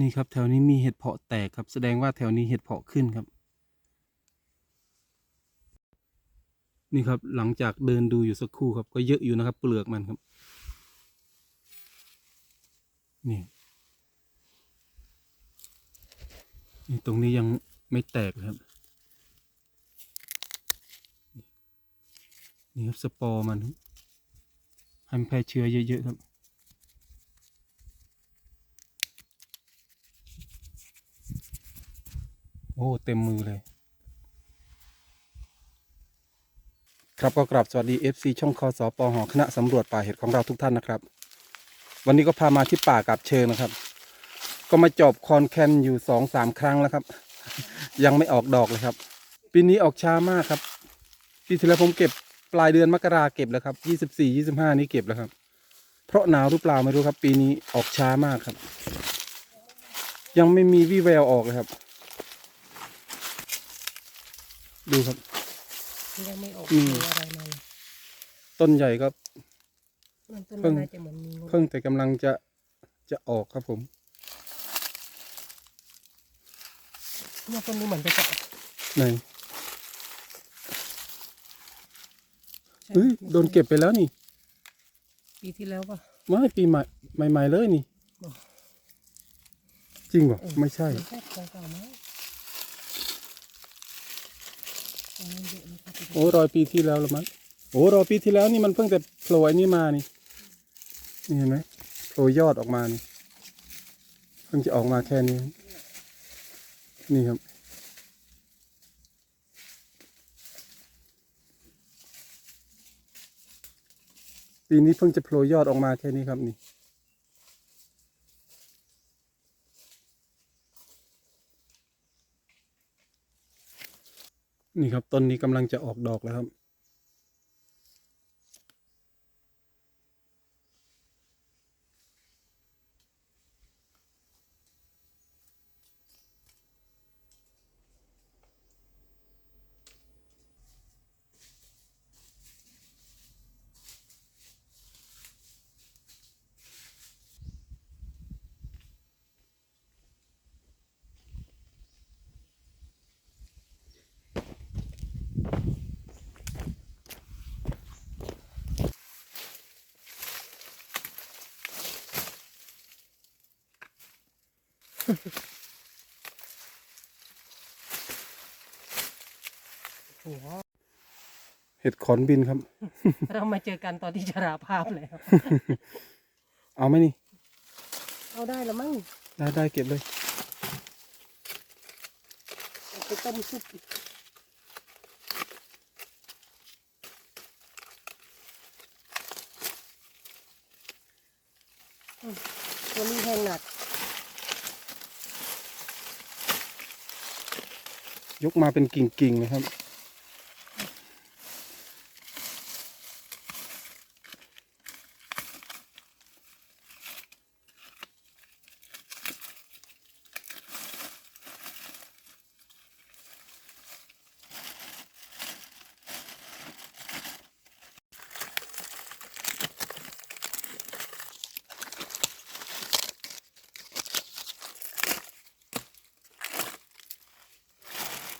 นี่ครับแถวนี้มีเห็ดเพาะแตกครับ แสดงว่าแถวนี้เห็ดเพาะขึ้นครับ นี่ครับหลังจากเดินดูอยู่สักครู่ครับ ก็เยอะอยู่นะครับ เปลือกมันครับ นี่นี่ตรงนี้ยังไม่แตกครับ นี่ครับสปอร์มันให้มันแพร่เชื้อเยอะๆครับ โอ้เต็มมือเลย ครับก็กราบสวัสดี FC ช่องคอสอปอหอคณะสำรวจป่าเห็ดของเราทุกท่านนะครับ วันนี้ก็พามาที่ป่ากับเชิงนะครับ ก็มาจอบคอนแคนอยู่สองสามครั้งแล้วครับ ยังไม่ออกดอกเลยครับ ปีนี้ออกช้ามากครับปีที่แล้วผมเก็บปลายเดือนมกราเก็บแล้วครับยี่สิบสี่ยี่สิบห้านี้เก็บแล้วครับ เพราะหนาวหรือเปล่าไม่รู้ครับ ปีนี้ออกช้ามากครับ ยังไม่มีวี่แววออกเลยครับ ดูครับยังไม่ออกอืมหรืออะไรมาเลยต้นใหญ่ก็มันต้นเพิ่มันงน่าจะเหมือนมีงูเพิ่งแต่กำลังจะจะออกครับผมเนี่ยต้นนี้เหมือนจะจะไหนใช่เฮ้ยโดนเก็บไปแล้วนี่ ปีที่แล้วป่ะไม่ปีใหม่ใหม่ๆเลยนี่อ๋อจริงเหรอเออไม่ใช่ ไม่ใช่ของเก่ามั้งอันนี้เยอะนะครับ โอ้รอยปีที่แล้วละมั้งโอ้รอยปีที่แล้วนี่มันเพิ่งแต่โผล่ไอ้นี่มานี่นี่เห็นไหมโผล่ยอดออกมานี่เพิ่งจะออกมาแค่นี้ นี่ครับปีนี้เพิ่งจะโผล่ยอดออกมาแค่นี้ครับนี่ นี่ครับต้นนี้กำลังจะออกดอกแล้วครับ เห็ดขอนบินครับ เรามาเจอกันตอนที่ชราภาพแล้ว เอาไหมนี่ เอาได้แล้วมั้ง ได้ได้เก็บเลยเอาไปต้มซุปอีกอืมตัวนี้แห้งหนัก ยกมาเป็นกิ่งๆเลยครับ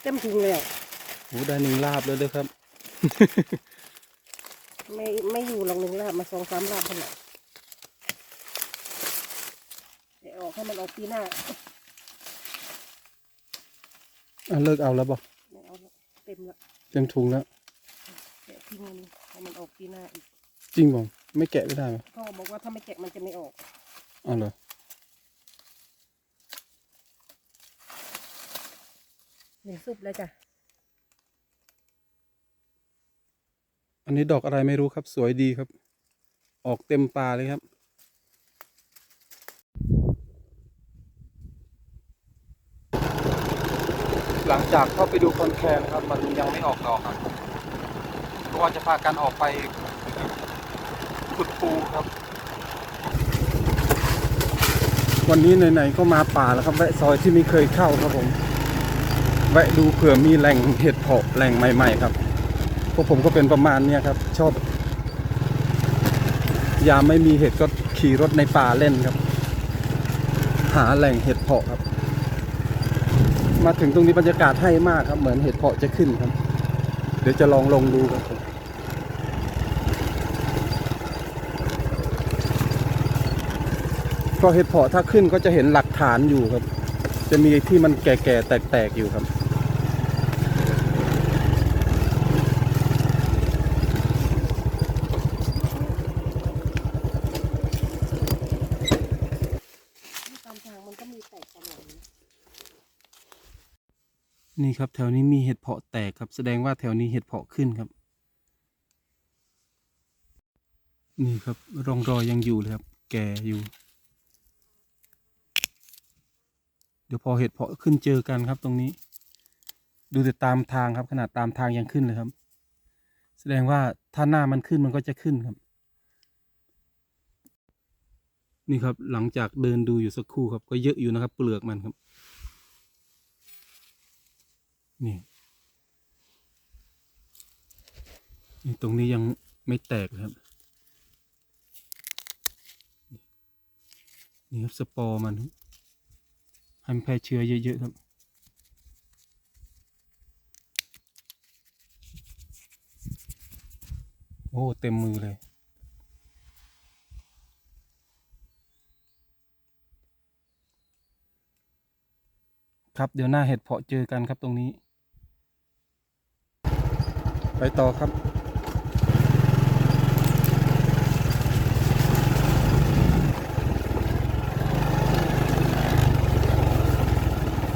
เต็มถุงเลยอะโอ้ได้หนึ่งลาบเลยเลยครับ ไม่ไม่อยู่หรอกหนึ่งลาบมาสองสามลาบเท่านั้นเดี๋ยวออกให้มันออกปีหน้าอะเลิกเอาแล้วบอกไม่เอาละเต็มละเต็มถุงแล้วแกะทิ้งอันนี้ให้มันออกปีหน้าอีกจริงบอกไม่แกะไม่ได้ไหมพ่อบอกว่าถ้าไม่แกะมันจะไม่ออก เอ๋อเหรอ หนึ่งซุปแล้วจ้ะ อันนี้ดอกอะไรไม่รู้ครับ สวยดีครับ ออกเต็มป่าเลยครับ หลังจากเข้าไปดูคอนแคนครับ มันยังไม่ออกดอกครับเพราะว่าจะพากันออกไปขุดปูครับ วันนี้ไหนๆก็มาป่าแล้วครับแวะซอยที่ไม่เคยเข้าครับผม แวะดูเผื่อมีแหล่งเห็ดเพาะแหล่งใหม่ ๆ ครับพวกผมก็เป็นประมาณเนี้ยครับ ชอบ ยามไม่มีเห็ดก็ขี่รถในป่าเล่นครับ หาแหล่งเห็ดเพาะครับ มาถึงตรงนี้บรรยากาศให้มากครับ เหมือนเห็ดเพาะจะขึ้นครับ เดี๋ยวจะลองลงดูครับผมก็เห็ดเพาะถ้าขึ้นก็จะเห็นหลักฐานอยู่ครับ จะมีที่มันแก่ๆแตกๆอยู่ครับ ตามทางมันก็มีแตกตลอดเลย นี่ครับแถวนี้มีเห็ดเพาะแตกครับ แสดงว่าแถวนี้เห็ดเพาะขึ้นครับ นี่ครับร่องรอยยังอยู่เลยครับ แก่อยู่ เดี๋ยวพอเห็ดเพาะขึ้นเจอกันครับตรงนี้ ดูแต่ตามทางครับ ขนาดตามทางยังขึ้นเลยครับ แสดงว่าถ้าหน้ามันขึ้นมันก็จะขึ้นครับ นี่ครับหลังจากเดินดูอยู่สักครู่ครับ ก็เยอะอยู่นะครับ เปลือกมันครับ นี่นี่ตรงนี้ยังไม่แตกครับ นี่ครับสปอร์มันให้มันแพร่เชื้อเยอะๆครับโอ้ เต็มมือเลย ครับเดี๋ยวหน้าเห็ดเพาะเจอกันครับตรงนี้ ไปต่อครับ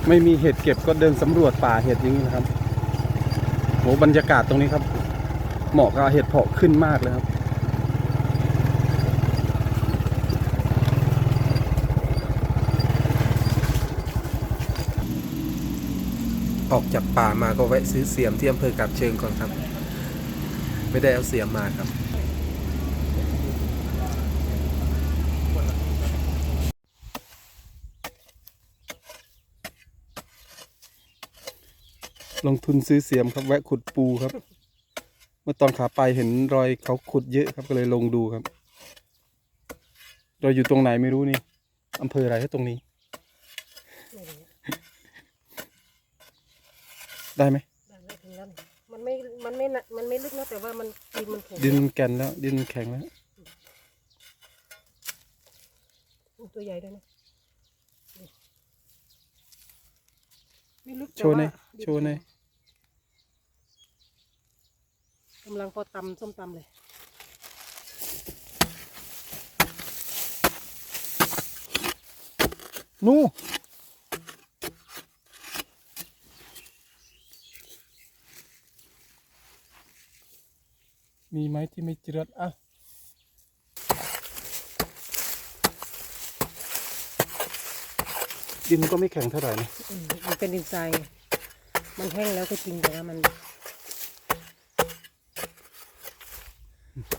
ไม่มีเห็ดเก็บก็เดินสำรวจป่าเห็ดอย่างนี้นะครับโหบรรยากาศตรงนี้ครับ เหมาะกับเห็ดเพาะขึ้นมากเลยครับออกจากป่ามาก็แวะซื้อเสียมที่อำเภอกาบเชิงก่อนครับ ไม่ได้เอาเสียมมาครับ ลงทุนซื้อเสียมครับแวะขุดปูครับ เมื่อตอนขาไปเห็นรอยเขาขุดเยอะครับก็เลยลงดูครับ เราอยู่ตรงไหนไม่รู้นี่อำเภออะไรที่ตรงนี้ ได้ไหม มันไม่มันไม่น่ะมันไม่ลึกนะแต่ว่ามันดินมันแข็งดินแก่นแล้ว ดินแข็งแล้วตัวใหญ่ด้วยนะไม่ลึกโชว์หน่อยแต่าโชว์หน่อยกำลังพอตำส้มตำเลย นู่ มีไหมที่ไม่เจือดอะดินก็ไม่แข็งเท่าไหร่นะอืมมันเป็นดินทรายมันแห้งแล้วก็จริงแต่ว่ามัน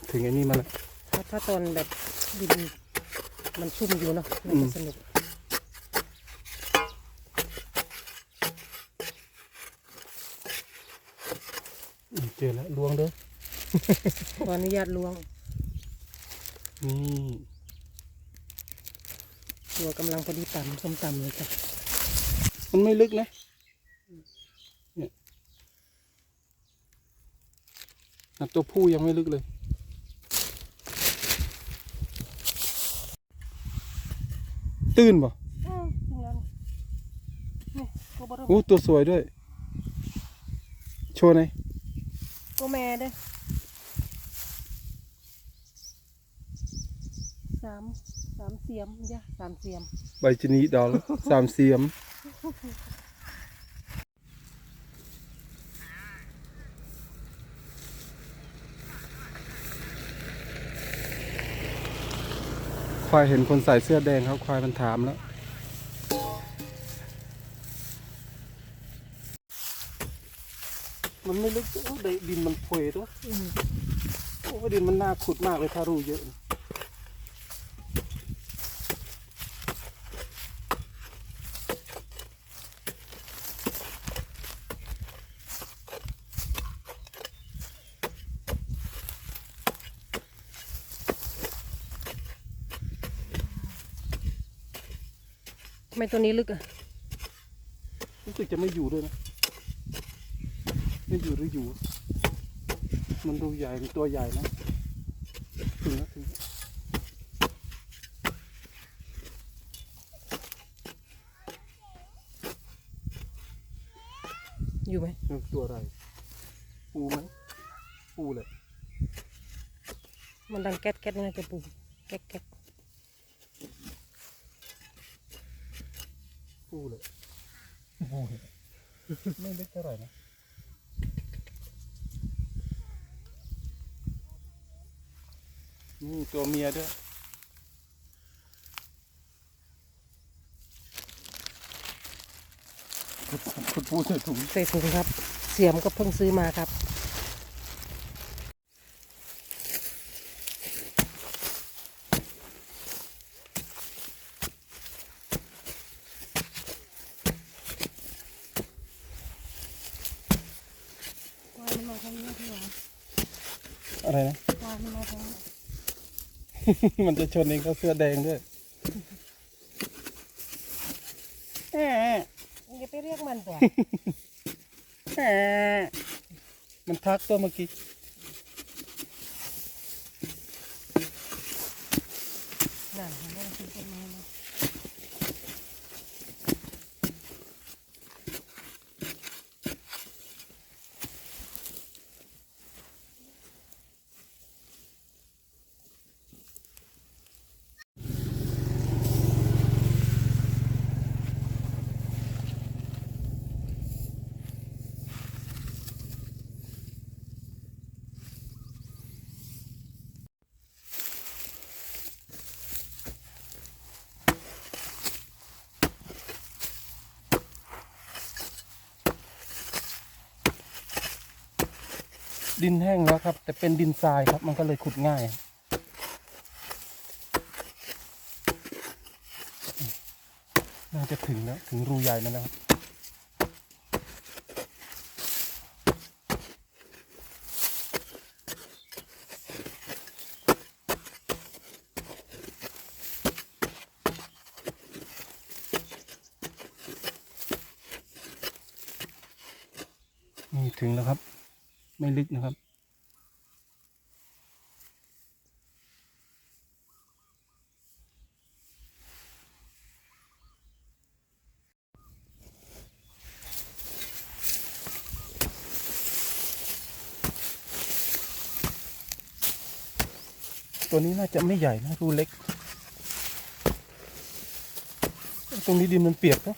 ถึงไอ้นี่มาแล้วถ้าถ้าตอนแบบดินมันชุ่มอยู่เนาะมันอืจะมสนุก อืมเจอแล้วลวงเด้อ ขออนุญาตล้วง นี่ตัวกำลังพอดีตำส้มตำเลยจ้ะมันไม่ลึกนะเนี่ยอะตัวผู้ยังไม่ลึกเลย ตื้นป่ะอ้าวถึงแล้วนี่ตัวบอโอ้ตัวสวยด้วย โชว์หน่อยตัวแม่เด้อสามสามเสียมจ้ะสามเสียม ใบชะนีดอล สามเสียม ควายเห็นคนใส่เสื้อแดงครับ ควายมันถามแล้ว มันไม่ลึกโอ้ได้ดินมันเพยตัวอืมโอ้ดินมันน่าขุดมากเลยถ้ารู้เยอะ นทำไมตัวนี้ลึกอะรู้สึกจะไม่อยู่ด้วยนะ ไม่อยู่หรืออยู่ มันดูใหญ่มันตัวใหญ่นะ ถึงแล้วถึงแล้วอยู่ไหมเออตัวอะไร ปูไหมปูเลย มันดังแก๊กแก๊กนี่นะจะปู แก๊กแก๊ก ปูเลยปูเลยไม่เล็กเท่าไหร่นะนี่ตัวเมียด้วยคุณพูดใส่ถุงใส่ถุงครับ เสียมก็เพิ่งซื้อมาครับ วายมันมา ทางนี้พี่หวาอะไรนะวายมันมาทางนี้มันจะชนเองเขาเสื้อแดงด้วยแหมอย่าไปเรียกมันตัวแหมมันทักตัวเมื่อกี้ นั่นเห็นไหมมันกินต้นไม้นะ ดินแห้งแล้วครับ แต่เป็นดินทรายครับ มันก็เลยขุดง่ายน่าจะถึงแล้ว ถึงรูใหญ่มันแล้วครับ นี่ถึงแล้วครับ ไม่ลึกนะครับ ตัวนี้น่าจะไม่ใหญ่นะรูเล็ก ตรงนี้ดินมันเปียกนะ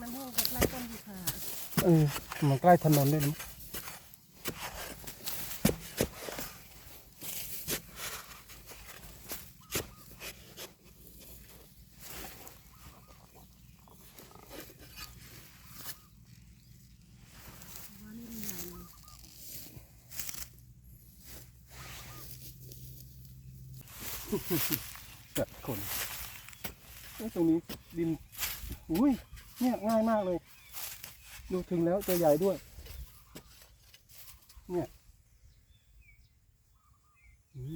มันแห้งกับไล่ต้นดีค่ะเออมันใกล้ถนนด้วยนะ จัดคนตรงนี้ดินอุ้ยเนี่ยง่ายมากเลย ดูถึงแล้วตัวใหญ่ด้วย เนี่ย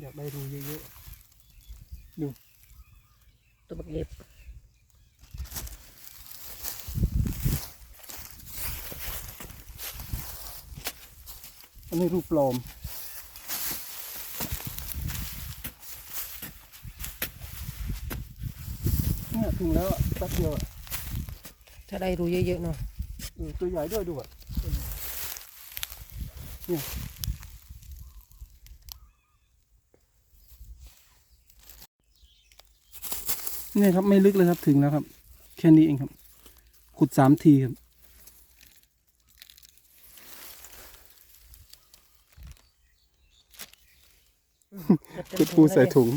อยากได้รูเยอะตัวบักเล็บอันนี้รูปปลอม เนี่ยถึงแล้วอะแป๊บเดียวอะถ้าได้รู้เยอะๆเนาะเออตัวใหญ่ด้วยดูอะเนี่ยเนี่ยครับไม่ลึกเลยครับถึงแล้วครับ แค่นี้เองครับ ขุดสามทีครับ ขุดปูใส่ถุง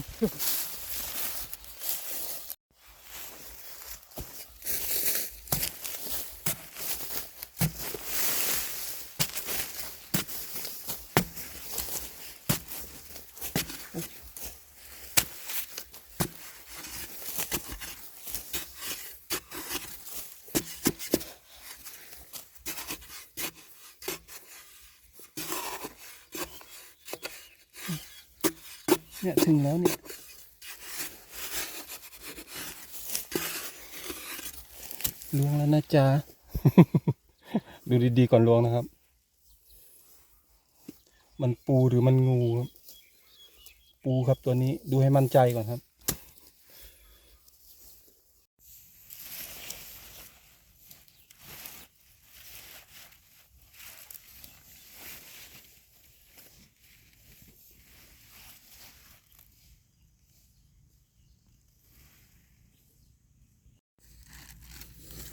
เนี่ยถึงแล้วเนี่ยล้วงแล้วนะจ๊ะ ดูดีๆก่อนล้วงนะครับ มันปูหรือมันงูครับ ปูครับตัวนี้ดูให้มั่นใจก่อนครับ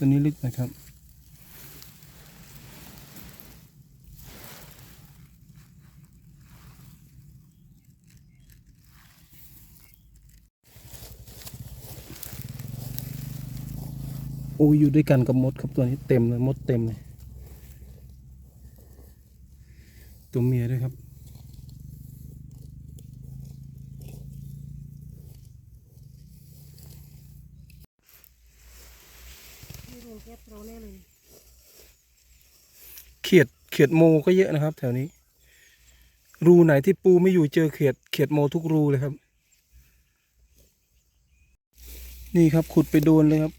ตัวนี้ลึกนะครับ โอ้ยอยู่ด้วยกันกับมดครับตัวนี้เต็มเลยมดเต็มเลย ตัวเมียด้วยครับ นี่รวมแก๊สเราแน่เลย เขียดเขียดโมก็เยอะนะครับ แถวนี้ รูไหนที่ปูไม่อยู่เจอเขียดเขียดโมทุกรูเลยครับ นี่ครับขุดไปโดนเลยครับ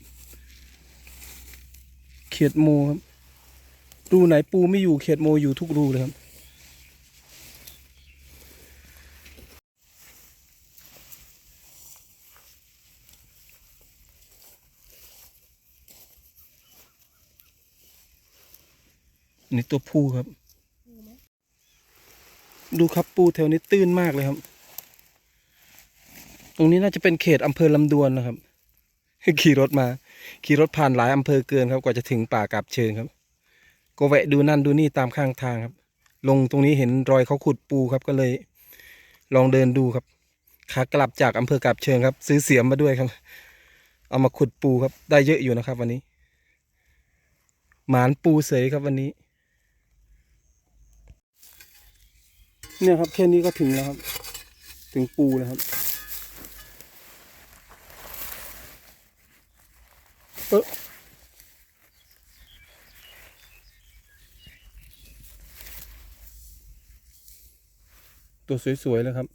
เขียดโมครับ รูไหนปูไม่อยู่เขียดโมอยู่ทุกรูเลยครับ นี่ตัวผู้ครับ ดูครับปูแถวนี้ตื้นมากเลยครับ ตรงนี้น่าจะเป็นเขตอำเภอลำดวนนะครับ ขี่รถมา ขี่รถผ่านหลายอำเภอเกินครับ กว่าจะถึงป่ากาบเชิงครับ ก็แวะดูนั่นดูนี่ตามข้างทางครับ ลงตรงนี้เห็นรอยเขาขุดปูครับก็เลย ลองเดินดูครับขากลับจากอำเภอกาบเชิงครับ ซื้อเสียมมาด้วยครับ เอามาขุดปูครับ ได้เยอะอยู่นะครับ วันนี้ หมานปูเสยครับวันนี้ เนี่ยครับแค่นี้ก็ถึงแล้วครับ ถึงปูแล้วครับ เออตัวสวยๆเลยครับ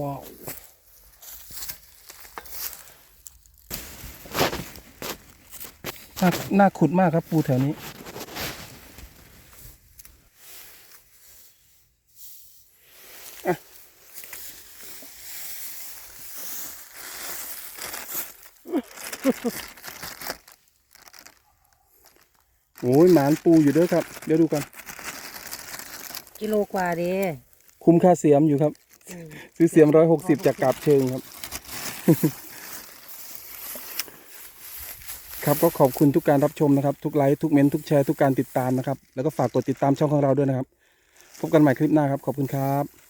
ว้าว น่าน่าขุดมากครับปูแถวนี้อะโอ้ยหมานปูอยู่ด้วยครับ เดี๋ยวดูกัน กิโลกว่าเด้คุ้มค่าเสียมอยู่ครับ ซื้อเสียมร้อยหกสิบจากกาบเชิงครับ ครับก็ขอบคุณทุกการรับชมนะครับ ทุกไลค์ทุกเมนต์ทุกแชร์ทุกการติดตามนะครับ แล้วก็ฝากกดติดตามช่องของเราด้วยนะครับ พบกันใหม่คลิปหน้าครับ ขอบคุณครับ